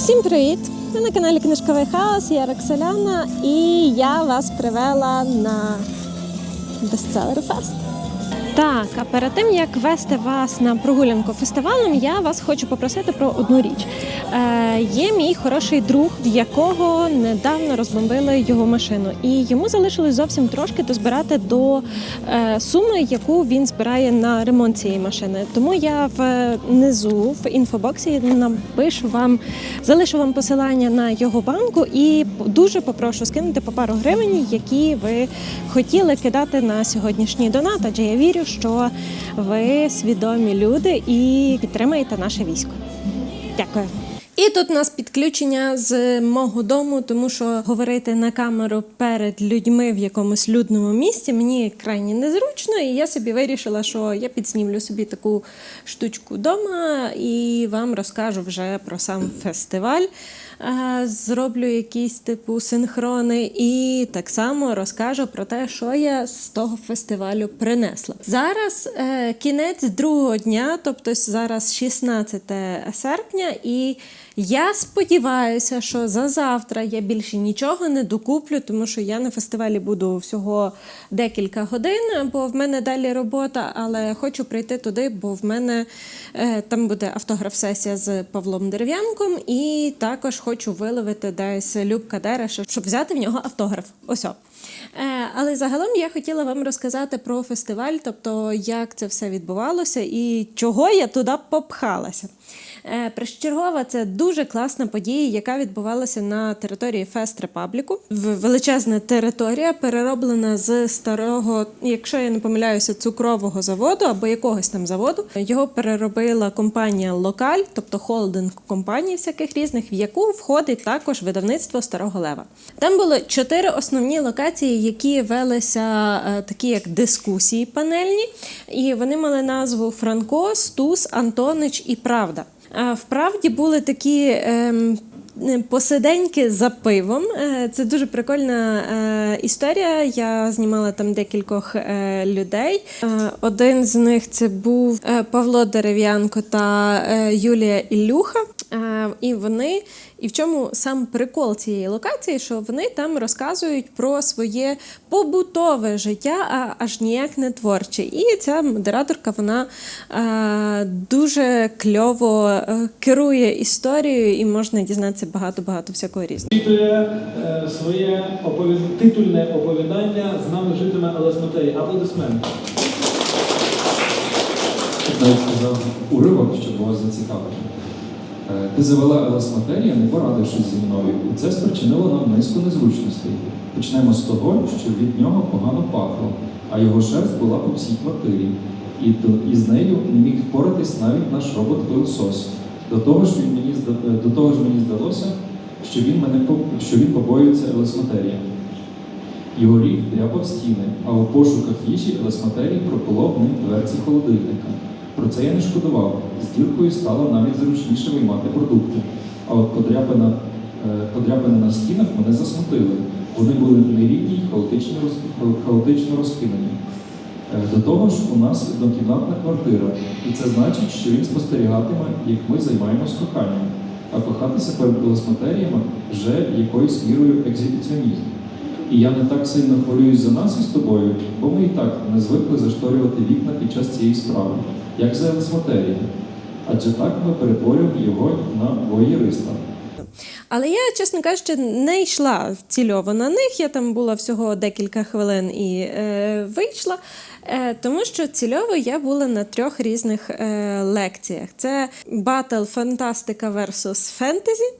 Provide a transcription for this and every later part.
Всім привіт! Ви на каналі Книжковий хаос, я Роксоляна, і я вас привела на бестселер Fest. Так, а перед тим як вести вас на прогулянку фестивалем, я вас хочу попросити про одну річ. Е, є мій хороший друг, в якого недавно розбомбили його машину, і йому залишилось зовсім трошки дозбирати до е, суми, яку він збирає на ремонт цієї машини. Тому я внизу в інфобоксі напишу вам, залишу вам посилання на його банку і дуже попрошу скинути по пару гривень, які ви хотіли кидати на сьогоднішній донат. Адже я вірю, що ви свідомі люди і підтримаєте наше військо. Дякую. І тут у нас підключення з мого дому, тому що говорити на камеру перед людьми в якомусь людному місці мені крайні незручно, і я собі вирішила, що я підснімлю собі таку штучку вдома і вам розкажу вже про сам фестиваль. Зроблю якісь типу синхрони, і так само розкажу про те, що я з того фестивалю принесла. Зараз е, кінець другого дня, тобто зараз 16 серпня, і я сподіваюся, що за завтра я більше нічого не докуплю, тому що я на фестивалі буду всього декілька годин, бо в мене далі робота, але хочу прийти туди, бо в мене е, там буде автограф-сесія з Павлом Дерев'янком, і також хочу виловити десь Любка Дереша, щоб взяти в нього автограф. Ось. Е, Але загалом я хотіла вам розказати про фестиваль, тобто як це все відбувалося і чого я туди попхалася. Е, Першочергова це дуже класна подія, яка відбувалася на території Фест Репабліку. Величезна територія перероблена з старого, якщо я не помиляюся, цукрового заводу або якогось там заводу. Його переробила компанія Локаль, тобто холдинг компаній всяких різних, в яку входить також видавництво Старого Лева. Там були чотири основні локації, які велися е, такі як дискусії панельні, і вони мали назву Франко, Стус, Антонич і Правда. Вправді були такі. ем, Посиденьки за пивом. Е, Це дуже прикольна е, історія. Я знімала там декількох е, людей. Е, Один з них це був е, Павло Дерев'янко та е, Юлія Ілюха. Е, І вони, і в чому сам прикол цієї локації, що вони там розказують про своє побутове життя, а аж ніяк не творче. І ця модераторка вона е, дуже кльово е, керує історією, і можна дізнатися багато-багато всякого різного. Е, своє оповід... титульне оповідання з нами житиме Елесмотей. Аплодисменти. навіть сказав уривок, щоб вас зацікавити. Е, Ти завела Елес Матерія, не порадившись зі мною, і це спричинило нам низку незручностей. Почнемо з того, що від нього погано пахло, а його шерсть була по всій квартирі, і, і з нею не міг впоратись навіть наш робот-пилосос. До того ж, він мені е, до того ж мені здалося, що він мене що він побоюється Елес Матерія. Його рік дряпав стіни, а у пошуках їжі Елесматерій проколов ним дверці холодильника. Про це я не шкодував. З діркою стало навіть зручніше виймати продукти. А от подряпина, е, подряпини на стінах мене засмутили. Вони були нерівні й хаотично, хаотично розкидані. Е, До того ж, у нас однокімнатна квартира, і це значить, що він спостерігатиме, як ми займаємось коханням. А кохатися перед елесматеріями вже якоюсь мірою екзибіціонізм. І я не так сильно хвилююсь за нас із тобою, бо ми і так не звикли зашторювати вікна під час цієї справи, як за елесматерія. Адже так ми перетворюємо його на воєриста. Але я, чесно кажучи, не йшла цільово на них. Я там була всього декілька хвилин і е, вийшла, е, тому що цільово я була на трьох різних е, лекціях: це Battle Фантастика versus Fantasy.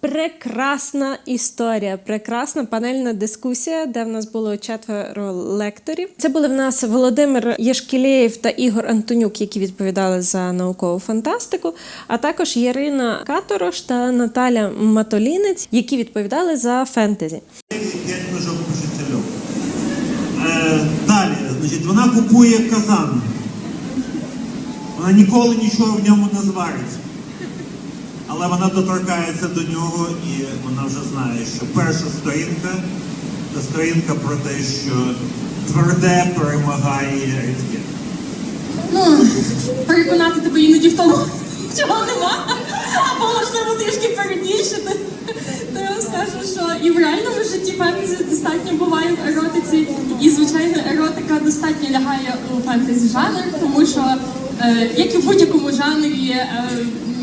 Прекрасна історія, прекрасна панельна дискусія, де в нас було четверо лекторів. Це були в нас Володимир Єшкілєєв та Ігор Антонюк, які відповідали за наукову фантастику, а також Ярина Каторош та Наталя Матолінець, які відповідали за фентезі. П'ять книжок. Е, далі, значить, вона купує казан. Вона ніколи нічого в ньому не зварить. Але вона доторкається до нього і вона вже знає, що перша сторінка це сторінка про те, що тверде перемагає рідке. Ну, переконати тебе іноді в тому, чого нема, або можливо трішки перед і в реальному житті фентезі достатньо буває в еротиці. І звичайно, еротика достатньо лягає у фентезі жанр, тому що е, як і в будь-якому жанрі, е,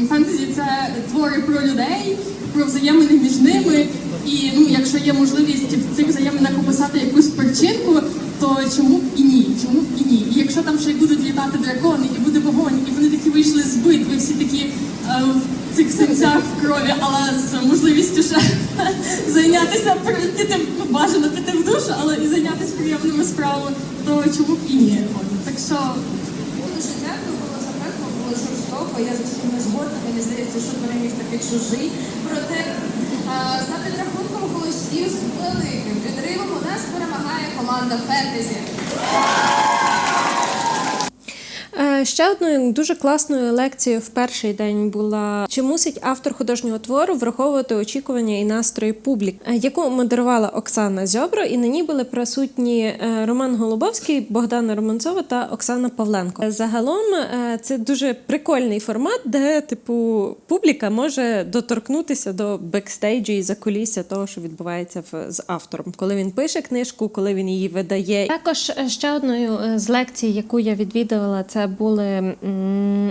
фентезі це твори про людей, про взаємини між ними. І ну, якщо є можливість в цих взаєминах описати якусь причинку, то чому б і ні? Чому б і ні? І якщо там ще й будуть літати дракони, і буде вогонь, і вони такі вийшли з битви, всі такі е, в цих сенцях в крові, але з можливістю ще зайнятися піти, бажано піти в душ, але і зайнятися приємними справами, то чому б і ні? Так що Дуже дякую, було запекло, було жорстоко. Я зовсім не згодна. Мені здається, що переміг такий чужий. Проте за підрахунком голосів з великим відривом у нас перемагає команда Фентезі. Ще одною дуже класною лекцією в перший день була чи мусить автор художнього твору враховувати очікування і настрої публіки, е, яку модерувала Оксана Зьобро, і на ній були присутні е, Роман Голубовський, Богдана Романцова та Оксана Павленко. Загалом е, це дуже прикольний формат, де типу публіка може доторкнутися до бекстейджу і закулісся того, що відбувається з автором, коли він пише книжку, коли він її видає. Також е, ще одною з лекцій, яку я відвідувала, це були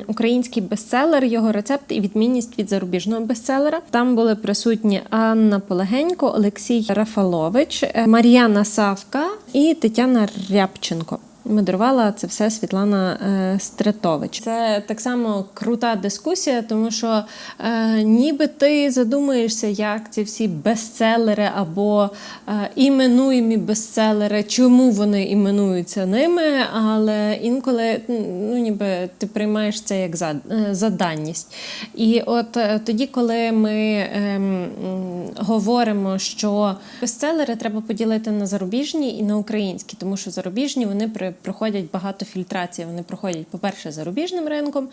український бестселер, його рецепт і відмінність від зарубіжного бестселера. Там були присутні Анна Полегенько, Олексій Рафалович, е, Мар'яна Савка і Тетяна Рябченко. Модерувала це все Світлана е, Стретович. Це так само крута дискусія, тому що е, ніби ти задумуєшся, як ці всі бестселери або е, іменуємі бестселери, чому вони іменуються ними, але інколи ну, ніби ти приймаєш це як е, за. І от е, тоді, коли ми м, говоримо, що бестселери треба поділити на зарубіжні і на українські, тому що зарубіжні вони при, проходять багато фільтрації. Вони проходять, по-перше, зарубіжним ринком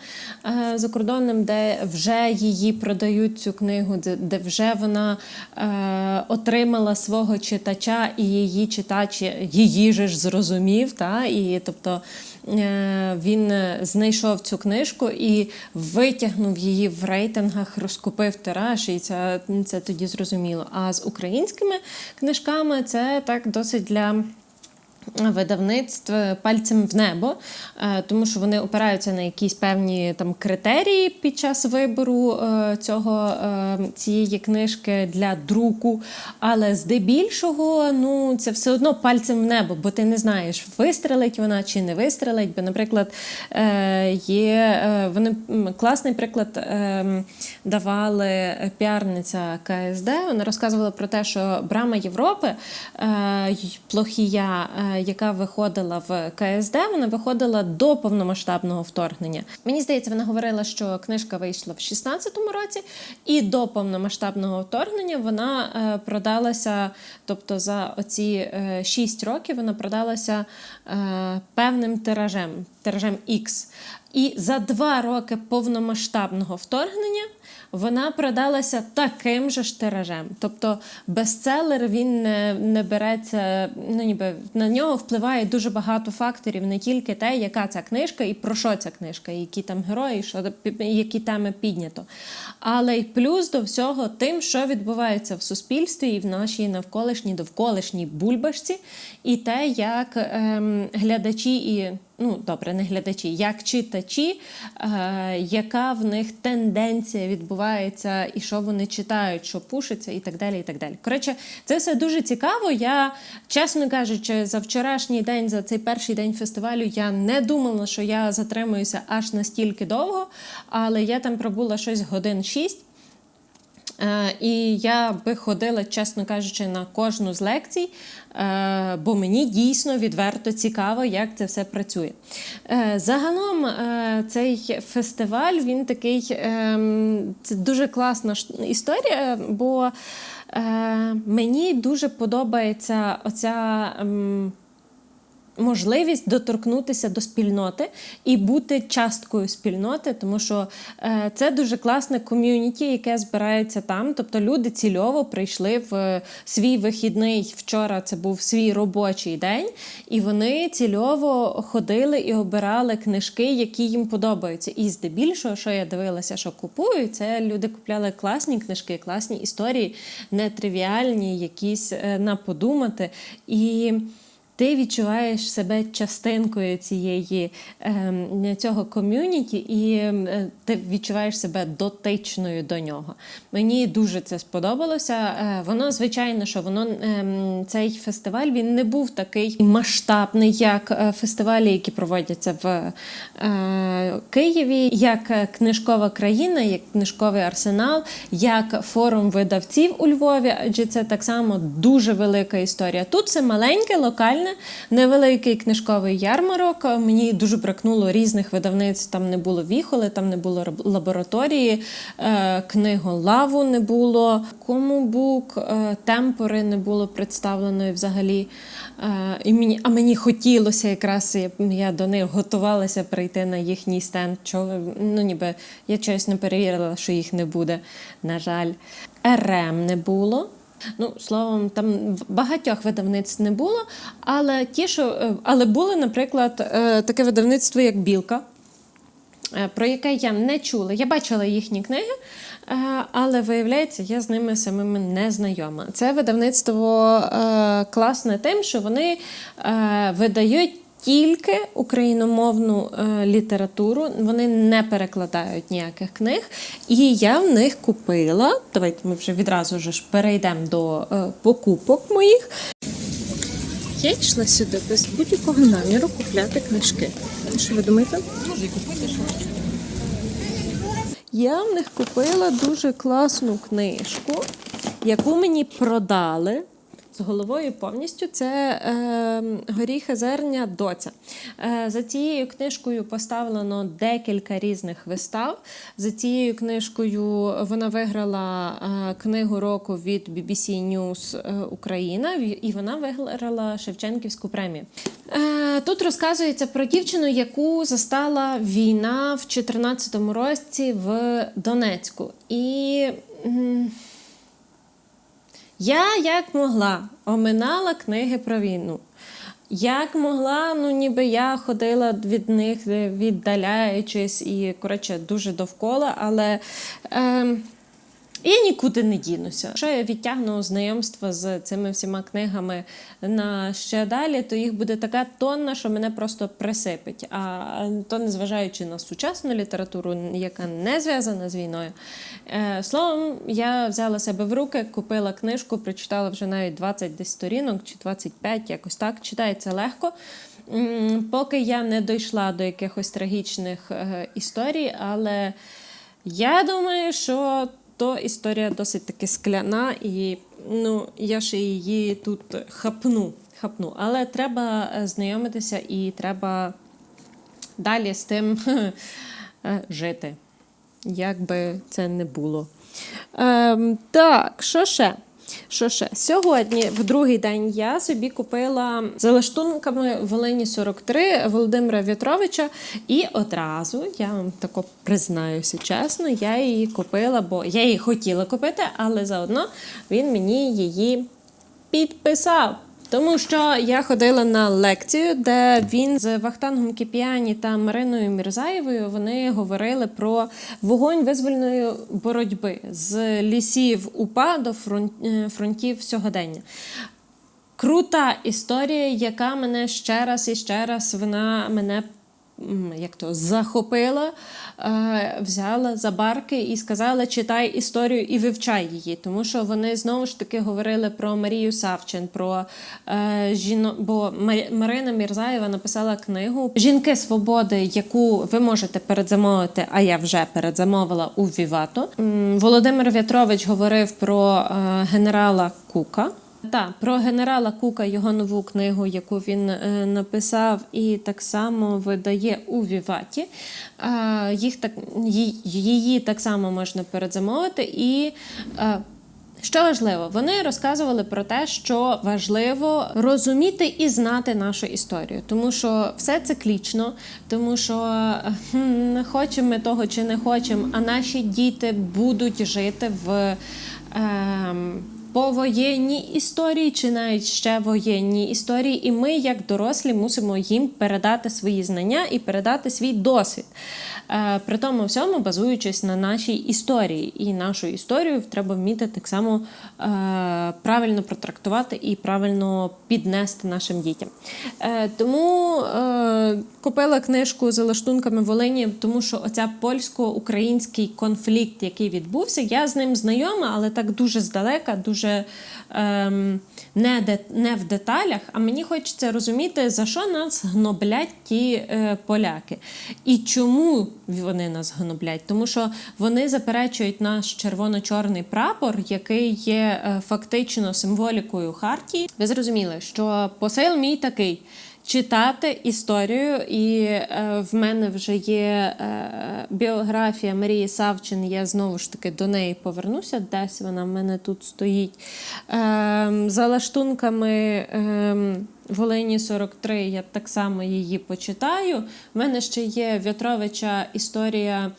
е, закордонним, де вже її продають цю книгу, де, вже вона е, отримала свого читача, і її читач її же ж зрозумів. Та? І тобто е, він знайшов цю книжку і витягнув її в рейтингах, розкупив тираж, і це, це тоді зрозуміло. А з українськими книжками це так досить для. Видавництв пальцем в небо, е, тому що вони опираються на якісь певні там критерії під час вибору е, цього е, цієї книжки для друку. Але здебільшого, ну це все одно пальцем в небо, бо ти не знаєш, вистрелить вона чи не вистрелить. Бо, наприклад, є вони класний приклад е, давали піарниця КСД. Вона розказувала про те, що Брама Європи плохія, яка виходила в КСД, вона виходила до повномасштабного вторгнення. Мені здається, вона говорила, що книжка вийшла в 16-му році, і до повномасштабного вторгнення вона е, продалася, тобто за оці 6 років вона продалася е, певним тиражем, тиражем X. І за два роки повномасштабного вторгнення вона продалася таким же ж тиражем. Тобто бестселер він не, не береться, ну ніби на нього впливає дуже багато факторів, не тільки те, яка ця книжка і про що ця книжка, які там герої, що, які теми піднято. Але й плюс до всього тим, що відбувається в суспільстві і в нашій навколишній довколишній бульбашці, і те, як ем, глядачі і ну добре, не глядачі, як читачі, е, яка в них тенденція відбувається, і що вони читають, що пушиться, і так далі. і так далі. Коротше, це все дуже цікаво. Я, чесно кажучи, за вчорашній день, за цей перший день фестивалю, я не думала, що я затримуюся аж настільки довго, але я там пробула щось годин 6. І я би ходила, чесно кажучи, на кожну з лекцій, е, бо мені дійсно відверто цікаво, як це все працює. Е, Загалом е, цей фестиваль він такий ем, це дуже класна історія, бо е, мені дуже подобається оця. Можливість доторкнутися до спільноти і бути часткою спільноти, тому що е, це дуже класне ком'юніті, яке збирається там. Тобто люди цільово прийшли в е, свій вихідний. Вчора це був свій робочий день, і вони цільово ходили і обирали книжки, які їм подобаються. І здебільшого, що я дивилася, що купують, це люди купляли класні книжки, класні історії, нетривіальні, якісь е, на подумати. І ти відчуваєш себе частинкою цієї ем, цього ком'юніті, і е, ти відчуваєш себе дотичною до нього. Мені дуже це сподобалося. Е, воно, звичайно, що воно ем, цей фестиваль він не був такий масштабний, як е, фестивалі, які проводяться в е, Києві, як книжкова країна, як книжковий арсенал, як форум видавців у Львові, адже це так само дуже велика історія. Тут це маленьке, локальне, невеликий книжковий ярмарок. Мені дуже бракнуло різних видавництв. Там не було віхоли, там не було лабораторії, е, книголаву не було, комубук, е, темпори не було представленої взагалі. Е, і мені, а мені хотілося якраз я, до них готувалася прийти на їхній стенд. Чого, ну, ніби я чогось не перевірила, що їх не буде, на жаль. РМ не було. Ну, словом, там багатьох видавництв не було, але ті, що е, але були, наприклад, е, таке видавництво, як Білка, е, про яке я не чула. Я бачила їхні книги, але виявляється, я з ними самими не знайома. Це видавництво класне тим, що вони видають. Тільки україномовну е, літературу, вони не перекладають ніяких книг. І я в них купила. Давайте ми вже відразу ж перейдемо до е, покупок моїх. Я йшла сюди без будь-якого наміру купляти книжки. Що ви думаєте? Я в них купила дуже класну книжку, яку мені продали. З головою повністю це е, горіха зерня доця. Е, за цією книжкою поставлено декілька різних вистав. За цією книжкою вона виграла е, книгу року від BBC News е, Україна і вона виграла Шевченківську премію. Е, тут розказується про дівчину, яку застала війна в 2014 році в Донецьку. І. я як могла оминала книги про війну. Як могла, ну ніби я ходила від них, віддаляючись і, коротше, дуже довкола, але е, я нікуди не дінуся. Якщо я відтягну знайомство з цими всіма книгами на ще далі, то їх буде така тонна, що мене просто присипить. А то незважаючи на сучасну літературу, яка не зв'язана з війною. Е, Словом, я взяла себе в руки, купила книжку, прочитала вже навіть 20 десь сторінок чи 25, якось так. Читається легко. Поки я не дійшла до якихось трагічних е, історій, але я думаю, що то історія досить таки скляна, і ну, я ще її тут хапну. хапну. Але треба е, знайомитися і треба далі з тим е, жити. Як би це не було. Ем, так, що ще? Що ще? Сьогодні, в другий день, я собі купила за лаштунками Волині 43 Володимира В'ятровича. І одразу, я вам тако признаюся чесно, я її купила, бо я її хотіла купити, але заодно він мені її підписав. Тому що я ходила на лекцію, де він з Вахтангом Кіпіані та Мариною Мірзаєвою вони говорили про вогонь визвольної боротьби з лісів УПА до е, фронтів сьогодення. Крута історія, яка мене ще раз і ще раз вона мене як то захопила, е, взяла за барки і сказала: читай історію і вивчай її. Тому що вони знову ж таки говорили про Марію Савчин, про е, жіно... бо Мар- Марина Мірзаєва написала книгу Жінки свободи, яку ви можете передзамовити, а я вже передзамовила у Вівато. Володимир В'ятрович говорив про е, генерала Кука. Так, про генерала Кука його нову книгу, яку він е, написав, і так само видає у Віваті. Е, їх так, її так само можна передзамовити. І е, Що важливо, вони розказували про те, що важливо розуміти і знати нашу історію, тому що все циклічно, тому що хм, хочемо ми того чи не хочемо, а наші діти будуть жити в. Повоєнній історії чи навіть ще воєнній історії, і ми, як дорослі, мусимо їм передати свої знання і передати свій досвід. Е, При тому всьому базуючись на нашій історії. І нашу історію треба вміти так само е, правильно протрактувати і правильно піднести нашим дітям. Е, Тому купила книжку за лаштунками Волині, тому що оця польсько-український конфлікт, який відбувся, я з ним знайома, але так дуже здалека, дуже ем, не, де, не в деталях. А мені хочеться розуміти, за що нас гноблять ті е, поляки. І чому вони нас гноблять? Тому що вони заперечують наш червоно-чорний прапор, який є е, фактично символікою Хартії. Ви зрозуміли, що посил мій такий. Читати історію, і е, в мене вже є е, біографія Марії Савчин. Я знову ж таки до неї повернуся. Десь вона в мене тут стоїть. Е, за лаштунками е, Волині 43 я так само її почитаю. В мене ще є В'ятровича історія.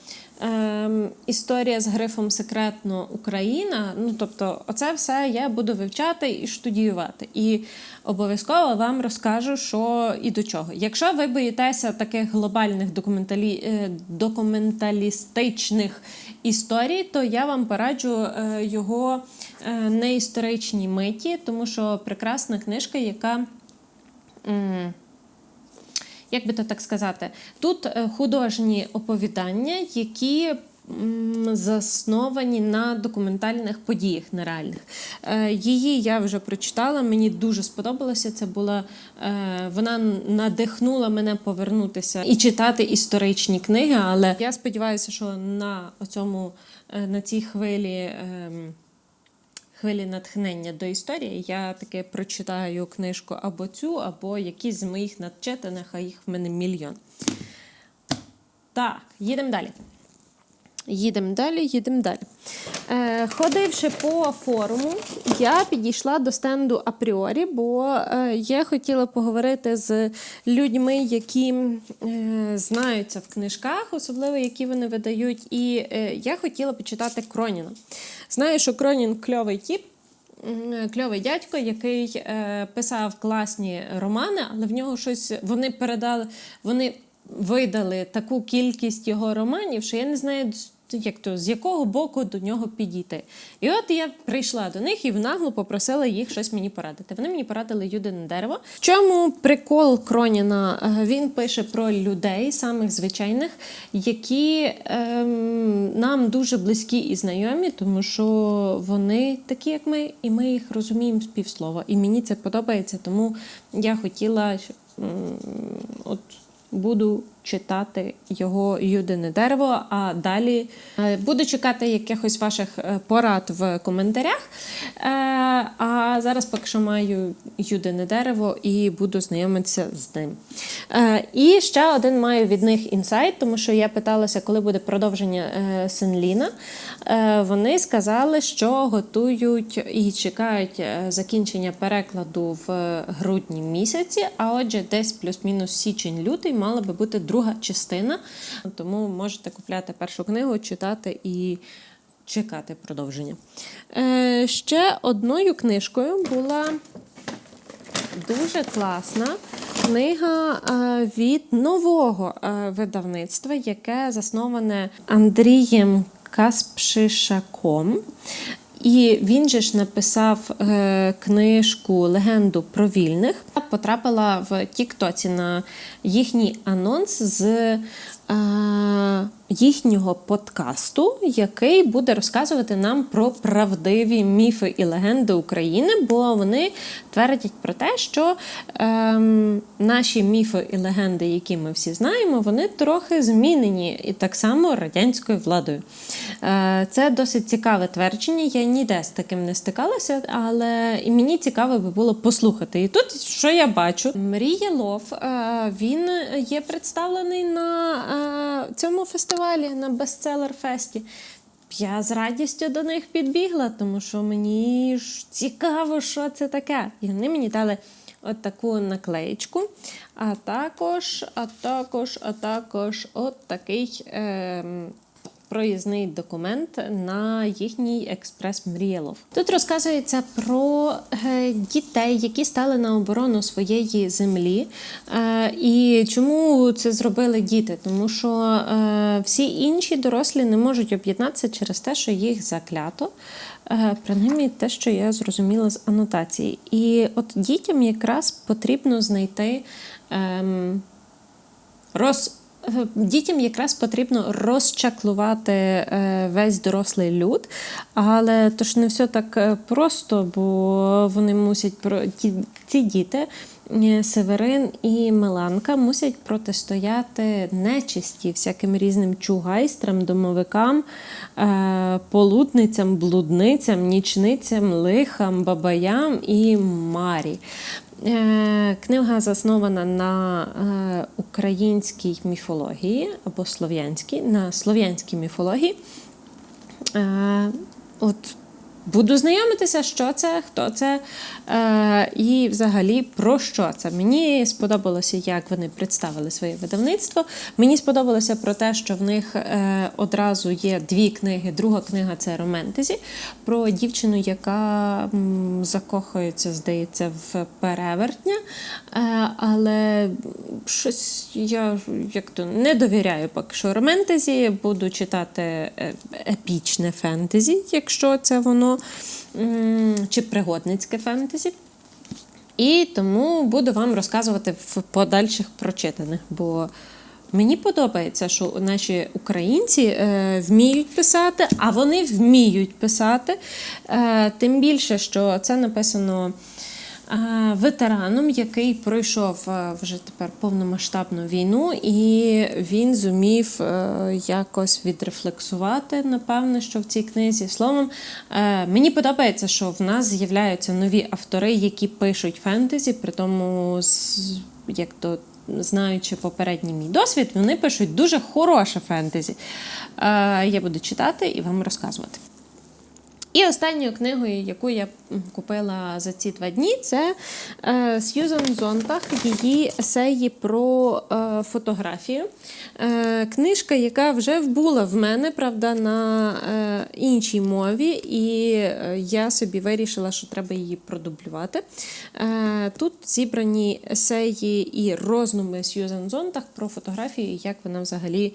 Ем, історія з грифом секретно Україна. Ну тобто, оце все я буду вивчати і штудіювати. І обов'язково вам розкажу, що і до чого. Якщо ви боїтеся таких глобальних документалі... е, документалістичних історій, то я вам пораджу е, його е, неісторичній миті, тому що прекрасна книжка, яка. Як би то так сказати, тут е, художні оповідання, які засновані на документальних подіях нереальних. Е, Її я вже прочитала, мені дуже сподобалося. Це була е, вона надихнула мене повернутися і читати історичні книги. Але я сподіваюся, що на цьому на цій хвилі. Хвилі натхнення до історії, я таки прочитаю книжку або цю, або якісь з моїх надчитаних, а їх в мене мільйон. Так, їдемо далі. Їдемо далі, їдемо далі. Е, ходивши по форуму, я підійшла до стенду апріорі, бо е, я хотіла поговорити з людьми, які е, знаються в книжках, особливо які вони видають. І е, я хотіла почитати Кроніна. Знаю, що Кронін кльовий тіп. Кльовий дядько, який е, писав класні романи, але в нього щось вони передали, вони видали таку кількість його романів, що я не знаю, як то, з якого боку до нього підійти. І от я прийшла до них і внагло попросила їх щось мені порадити. Вони мені порадили Юдине дерево. В чому прикол Кроніна? Е, Він пише про людей, самих звичайних, які ем, нам дуже близькі і знайомі, тому що вони такі, як ми, і ми їх розуміємо з півслова. І мені це подобається, тому я хотіла щоб, от буду читати його Юдине дерево, а далі е, буду чекати якихось ваших е, порад в коментарях. Е, А зараз поки що маю Юдине дерево і буду знайомитися з ним. І ще один маю від них інсайт, тому що я питалася, коли буде продовження Сенліна. Вони сказали, що готують і чекають закінчення перекладу в грудні місяці, а отже, десь плюс-мінус січень-лютий мала би бути друга частина. Тому можете купляти першу книгу, читати і чекати продовження. Е, Ще одною книжкою була дуже класна книга е, від нового е, видавництва, яке засноване Андрієм Каспшишаком. І він же ж написав е, книжку Легенду про вільних. Потрапила в Тіктоці на їхній анонс з їхнього подкасту, який буде розказувати нам про правдиві міфи і легенди України, бо вони твердять про те, що ем, наші міфи і легенди, які ми всі знаємо, вони трохи змінені і так само радянською владою. Е, це досить цікаве твердження. Я ніде з таким не стикалася, але і мені цікаво би було послухати. І тут що я бачу? Мрія Лов е, він є представлений на е, цьому фестивалі, на бестселер фесті. я з радістю до них підбігла, тому що мені ж цікаво, що це таке. І вони мені дали от таку наклеєчку, а також, а також, а також от такий. ем, проїзний документ на їхній експрес Мріялов. Тут розказується про е, дітей, які стали на оборону своєї землі. Е, і чому це зробили діти? Тому що е, всі інші дорослі не можуть об'єднатися через те, що їх заклято. Принаймні те, що я зрозуміла з анотації. І от дітям якраз потрібно знайти. Ем, роз... е, Дітям якраз потрібно розчаклувати е, весь дорослий люд, але то ж не все так е, просто, бо вони мусять ці діти, Северин і Меланка, мусять протистояти нечисті всяким різним чугайстрам, домовикам, полудницям, блудницям, нічницям, лихам, бабаям і марі. Е, Книга заснована на е, українській міфології або слов'янській, на слов'янській міфології. Е, От буду знайомитися, що це, хто це е, і взагалі про що це. Мені сподобалося, як вони представили своє видавництво. Мені сподобалося про те, що в них е, одразу є дві книги. Друга книга це романтезі про дівчину, яка м, закохується, здається, в перевертня. Е, але щось я як то не довіряю поки що романтезі. Буду читати е, епічне фентезі, якщо це воно, чи пригодницьке фентезі. І тому буду вам розказувати в подальших прочитаних, бо мені подобається, що наші українці е, вміють писати, а вони вміють писати. Е, тим більше, що це написано. Ветераном, який пройшов е, вже тепер повномасштабну війну, і він зумів е, якось відрефлексувати, напевне, що в цій книзі. Словом, е, мені подобається, що в нас з'являються нові автори, які пишуть фентезі, при тому, як то знаючи попередній мій досвід, вони пишуть дуже хороше фентезі. Я буду читати і вам розказувати. І останньою книгою, яку я купила за ці два дні, це е, Сьюзан Зонтах, її есеї про е, фотографію. Е, книжка, яка вже була в мене, правда, на іншій мові, і я собі вирішила, що треба її продублювати. Тут зібрані есеї і роздуми Сьюзан Зонтах про фотографію, як вона взагалі,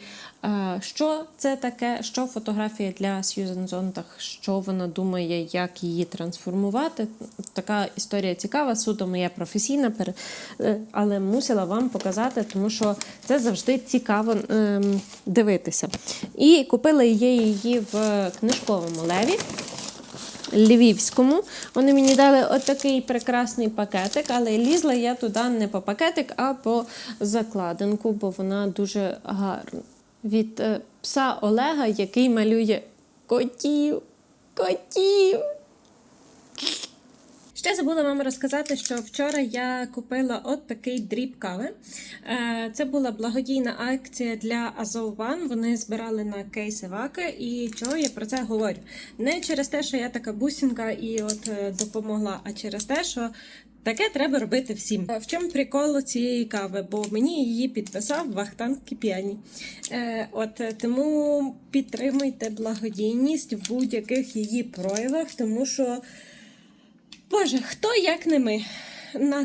що це таке, що фотографія для Сьюзан Зонтах, що вона думає, як її трансформувати. Така історія цікава, суто моя професійна, е, але мусила вам показати, тому що це завжди цікаво ем, дивитися. І купила я її в книжковому леві. Львівському. Вони мені дали отакий прекрасний пакетик, але лізла я туди не по пакетик, а по закладинку, бо вона дуже гарна. Від е, пса Олега, який малює котів. Котів. Ще забула вам розказати, що вчора я купила от такий дріб кави. Е, Це була благодійна акція для Азовбан. Вони збирали на кейси ваки. І чого я про це говорю? Не через те, що я така бусінка і от е, допомогла, а через те, що. Таке треба робити всім. В чому прикол цієї кави? Бо мені її підписав Вахтанг Кіп'яні. Е, от е, тому підтримуйте благодійність в будь-яких її проявах, тому що Боже, хто як не ми?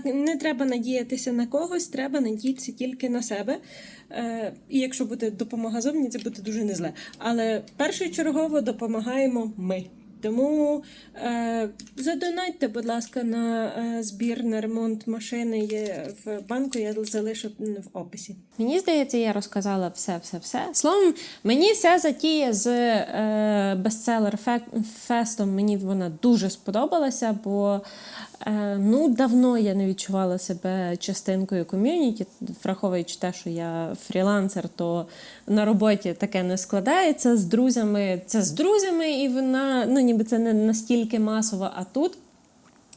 Не треба надіятися на когось, треба надіятися тільки на себе. Е, і якщо буде допомога зовні, це буде дуже незле. Але першочергово допомагаємо ми. Тому е, задонатьте, будь ласка, на е, збір на ремонт машини є в банку, я залишу в описі. Мені здається, я розказала все, все, все. Словом, мені вся затія з е, бестселер фестом, мені вона дуже сподобалася, бо е, ну, давно я не відчувала себе частинкою ком'юніті, враховуючи те, що я фрілансер, то на роботі таке не складається з друзями. Це з друзями, і вона, ну ніби це не настільки масово, а тут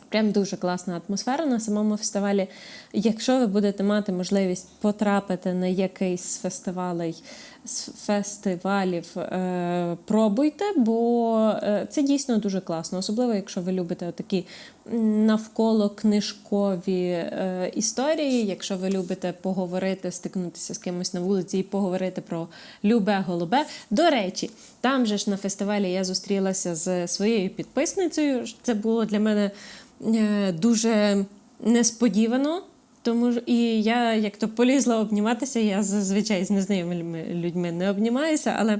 Прям дуже класна атмосфера на самому фестивалі. Якщо ви будете мати можливість потрапити на якийсь з фестивалей, з фестивалів, е, пробуйте, бо е, це дійсно дуже класно, особливо якщо ви любите такі навколо книжкові е, історії. Якщо ви любите поговорити, стикнутися з кимось на вулиці і поговорити про любе голубе. До речі, там же ж на фестивалі я зустрілася з своєю підписницею. Це було для мене дуже несподівано. Тому і я як то полізла обніматися, я зазвичай з незнайомими людьми не обнімаюся, але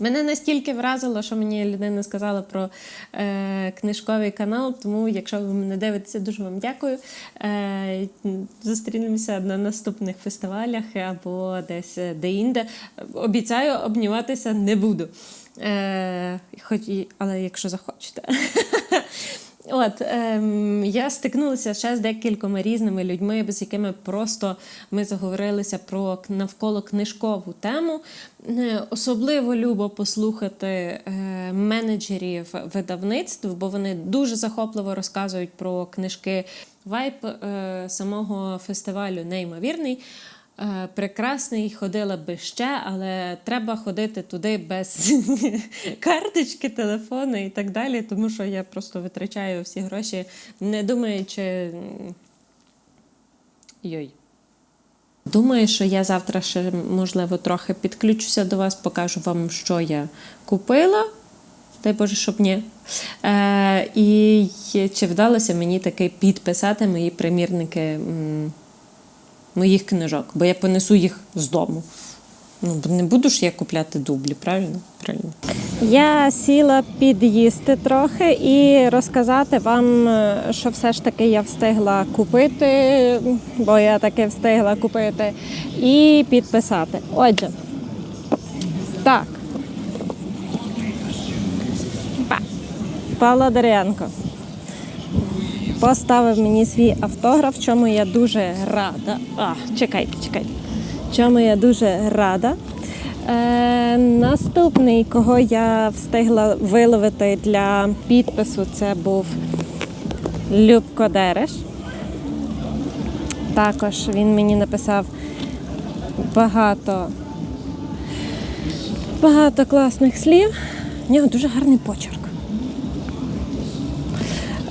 мене настільки вразило, що мені людина сказала про е, книжковий канал. Тому, якщо ви мене дивитеся, дуже вам дякую. Е, зустрінемося на наступних фестивалях або десь е, де-інде. Обіцяю, обніматися не буду. Е, хоч і, але якщо захочете. От ем, я стикнулася ще з декількома різними людьми, з якими просто ми заговорилися про навколо книжкову тему. Е, Особливо любо послухати е, менеджерів видавництв, бо вони дуже захопливо розказують про книжки. Вайб е, самого фестивалю неймовірний. Е, Прекрасний, ходила би ще, але треба ходити туди без карточки, телефону і так далі, тому що я просто витрачаю всі гроші, не думаючи. Йой. Думаю, що я завтра ще, можливо, трохи підключуся до вас, покажу вам, що я купила. Дай Боже, щоб ні. Е, і чи вдалося мені таки підписати мої примірники моїх книжок, бо я понесу їх з дому. Ну, не буду ж я купляти дублі, правильно? Правильно. Я сіла під'їсти трохи і розказати вам, е, що все ж таки я встигла купити, бо я таки встигла купити, і підписати. Отже, так. Па. Павло Дерев'янко поставив мені свій автограф, чому я дуже рада. А, чекайте, чекайте. Чому я дуже рада. Е, наступний, кого я встигла виловити для підпису, це був Любко Дереш. Також він мені написав багато, багато класних слів. В нього дуже гарний почерк.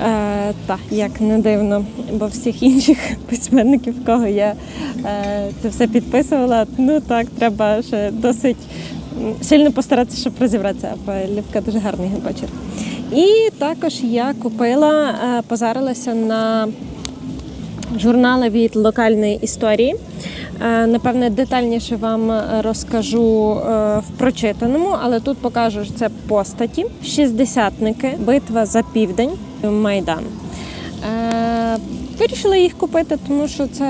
Е, так, як не дивно, бо всіх інших письменників, кого я е, це все підписувала, ну так, треба ще досить сильно постаратися, щоб розібратися, Лівка дуже гарний почерк. І також я купила, е, позарилася на журнали від локальної історії. Е, Напевне, детальніше вам розкажу е, в прочитаному, але тут покажу що це постаті. Шістдесятники, битва за південь, Майдан. Е, Вирішила їх купити, тому що це,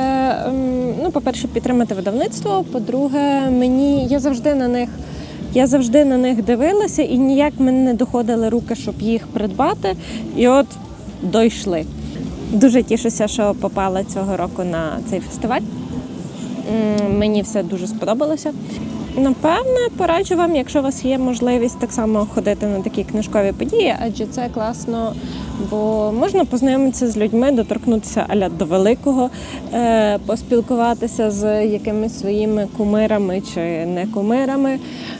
ем, ну, по-перше, підтримати видавництво. По-друге, мені я завжди на них. Я завжди на них дивилася і ніяк мене не доходили руки, щоб їх придбати. І от дійшли. Дуже тішуся, що попала цього року на цей фестиваль. Мені все дуже сподобалося. Напевне, пораджу вам, якщо у вас є можливість так само ходити на такі книжкові події, адже це класно, бо можна познайомитися з людьми, доторкнутися аля до великого, е, поспілкуватися з якимись своїми кумирами чи не кумирами.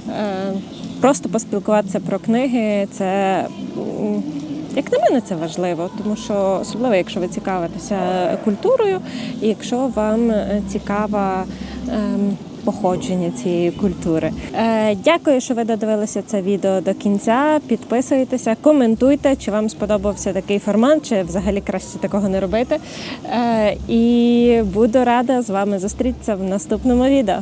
Е, просто поспілкуватися про книги. Це як на мене, це важливо, тому що особливо, якщо ви цікавитеся культурою, і якщо вам цікава ем, походження цієї культури. Е, дякую, що ви додивилися це відео до кінця. Підписуйтеся, коментуйте, чи вам сподобався такий формат, чи взагалі краще такого не робити. Е, і буду рада з вами зустрітися в наступному відео.